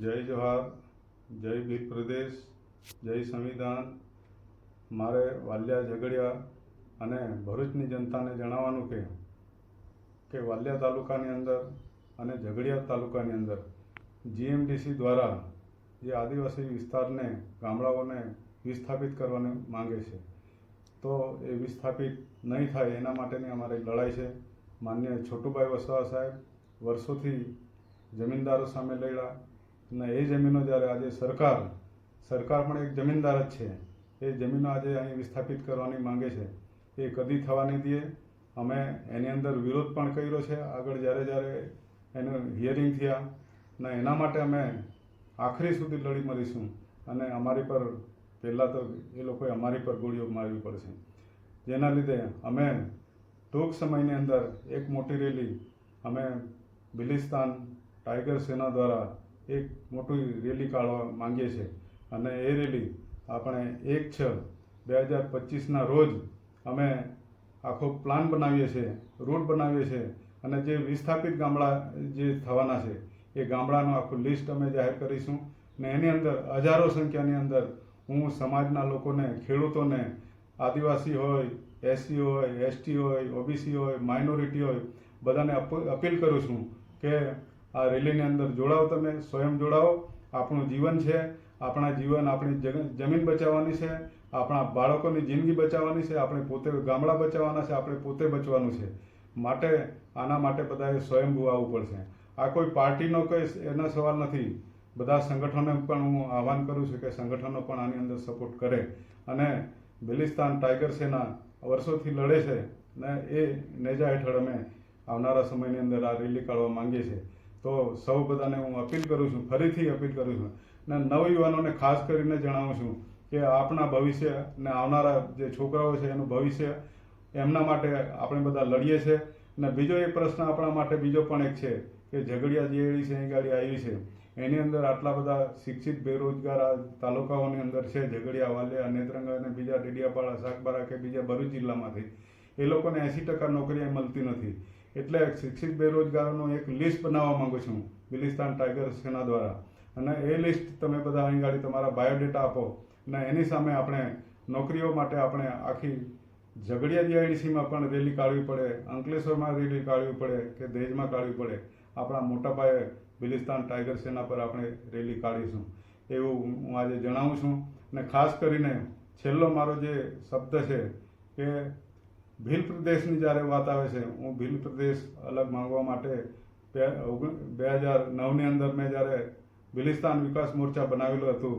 જય જોહાર જય ભીર પ્રદેશ, જય સંવિધાન. મારે વાલિયા ઝઘડિયા અને ભરૂચની જનતાને જણાવવાનું કે કે વાલિયા તાલુકાની અંદર અને ઝઘડિયા તાલુકાની અંદર જીએમડીસી દ્વારા જે આદિવાસી વિસ્તારને, ગામડાઓને વિસ્થાપિત કરવાને માંગે છે. તો એ વિસ્થાપિત નહીં થાય એના માટેની અમારી લડાઈ છે. માન્ય છોટુભાઈ વસવા સાહેબ વર્ષોથી જમીનદારો સામે લડ્યા. અને એ જમીનો જ્યારે આજે સરકાર સરકાર પણ એક જમીનદાર જ છે. એ જમીનો આજે અહીં વિસ્થાપિત કરવાની માંગે છે. એ કદી થવા નહીં દઈએ. અમે એની અંદર વિરોધ પણ કર્યો છે. આગળ જ્યારે જ્યારે એનું હિયરિંગ થયા અને એના માટે અમે આખરી સુધી લડી મરીશું. અને અમારી પર પહેલાં તો એ લોકોએ અમારી પર ગોળીઓ મારવી પડશે. જેના લીધે અમે ટૂંક સમયની અંદર એક મોટી રેલી અમે બિલિસ્તાન ટાઈગર સેના દ્વારા એક મોટી રેલી કાઢવા માંગીએ છીએ. અને એ રેલી આપણે એક છ બે હજાર પચીસના રોજ અમે આખો પ્લાન બનાવીએ છીએ, રૂટ બનાવીએ છીએ અને જે વિસ્થાપિત ગામડા જે થવાના છે, એ ગામડાનું આખું લિસ્ટ અમે જાહેર કરીશું. ને એની અંદર હજારો સંખ્યાની અંદર હું સમાજના લોકોને, ખેડૂતોને, આદિવાસી હોય, એસસી હોય, એસટી હોય, ઓબીસી હોય માઇનોરિટી હોય, બધાને અપીલ કરું છું કે આ રેલીની અંદર જોડાઓ તમે, સ્વયં જોડાઓ. આપણું જીવન છે, આપણા જીવન આપણી જમીન બચાવવાની છે, આપણા બાળકોની જિંદગી બચાવવાની છે, આપણે પોતે ગામડા બચાવવાના છે, આપણે પોતે બચવાનું છે. માટે આના માટે બધાએ સ્વયંભૂ આવવું પડશે. આ કોઈ પાર્ટીનો કોઈ એનો સવાલ નથી. બધા સંગઠનોને પણ હું આહવાન કરું છું કે સંગઠનો પણ આની અંદર સપોર્ટ કરે. અને બેલિસ્તાન ટાઈગર સેના વર્ષોથી લડે છે ને એ નેજા હેઠળ અમે આવનારા સમયની અંદર આ રેલી કાઢવા માંગીએ છીએ. તો સૌ બધાને હું અપીલ કરું છું, ફરીથી અપીલ કરું છું ને નવયુવાનોને ખાસ કરીને જણાવું છું કે આપણા ભવિષ્ય ને આવનારા જે છોકરાઓ છે એનું ભવિષ્ય એમના માટે આપણે બધા લડીએ છીએ ને બીજો એક પ્રશ્ન આપણા માટે બીજો પણ એક છે કે ઝઘડિયા જેડી છે અહીં ગાડી આવી છે. એની અંદર આટલા બધા શિક્ષિત, બેરોજગાર આ તાલુકાઓની અંદર છે, ઝઘડિયા, વાલિયા નેત્રંગા અને બીજા ડેડિયાપાડા, સાગબારા કે બીજા ભરૂચ જિલ્લામાંથી. એ લોકોને એંસી ટકા નોકરી મળતી નથી. એટલે શિક્ષિત બેરોજગારોનું એક લિસ્ટ બનાવવા માગું છું, બિલિસ્તાન ટાઈગર સેના દ્વારા. અને એ લિસ્ટ તમે બધા અહીં ગાડી તમારા બાયોડેટા આપો. અને એની સામે આપણે નોકરીઓ માટે આપણે આખી ઝઘડિયા જીઆઈડીસીમાં પણ રેલી કાઢવી પડે, અંકલેશ્વરમાં રેલી કાઢવી પડે કે દહેજમાં કાઢવી પડે. આપણા મોટા પાયે બિલિસ્તાન ટાઈગર સેના પર આપણે રેલી કાઢીશું. એવું હું આજે જણાવું છું. અને ખાસ કરીને છેલ્લો મારો જે શબ્દ છે કે ભીલ પ્રદેશની જ્યારે વાત આવે છે, હું ભીલ પ્રદેશ અલગ માંગવા માટે બે હજાર નવની અંદર મેં જ્યારે બિલિસ્તાન વિકાસ મોરચા બનાવેલું હતું,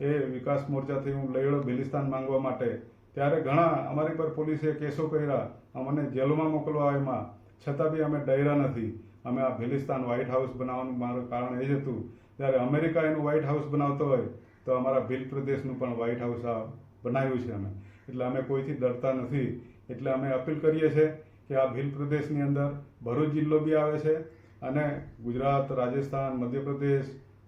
એ વિકાસ મોરચાથી હું લઈડો બિલિસ્તાન માંગવા માટે, ત્યારે ઘણા અમારી પર પોલીસે કેસો કર્યા, અમને જેલમાં મોકલવા એમાં, છતાં બી અમે ડર્યા નથી. અમે આ ભેલિસ્તાન વ્હાઇટ હાઉસ બનાવવાનું મારું કારણ એ જ હતું. જ્યારે અમેરિકા એનું વ્હાઇટ હાઉસ બનાવતો હોય, તો અમારા ભીલ પ્રદેશનું પણ વ્હાઇટ હાઉસ આ બનાવ્યું છે અમે. એટલે અમે કોઈથી ડરતા નથી. એટલે અમે અપીલ કરીએ છીએ કે આ ભીલ પ્રદેશની અંદર ભરૂચ જિલ્લો બી આવે છે અને ગુજરાત, રાજસ્થાન, મધ્યપ્રદેશ,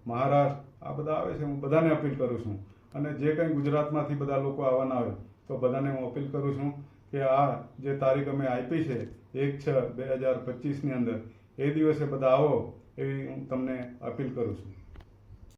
મહારાષ્ટ્ર, આ બધા આવે છે. હું બધાને અપીલ કરું છું. અને જે કંઈ ગુજરાતમાંથી બધા લોકો આવવાના આવે તો બધાને હું અપીલ કરું છું કે આ જે તારીખ અમે આપી છે, એક છ બે હજાર પચીસની અંદર, એ દિવસે બધા આવો એવી હું તમને અપીલ કરું છું.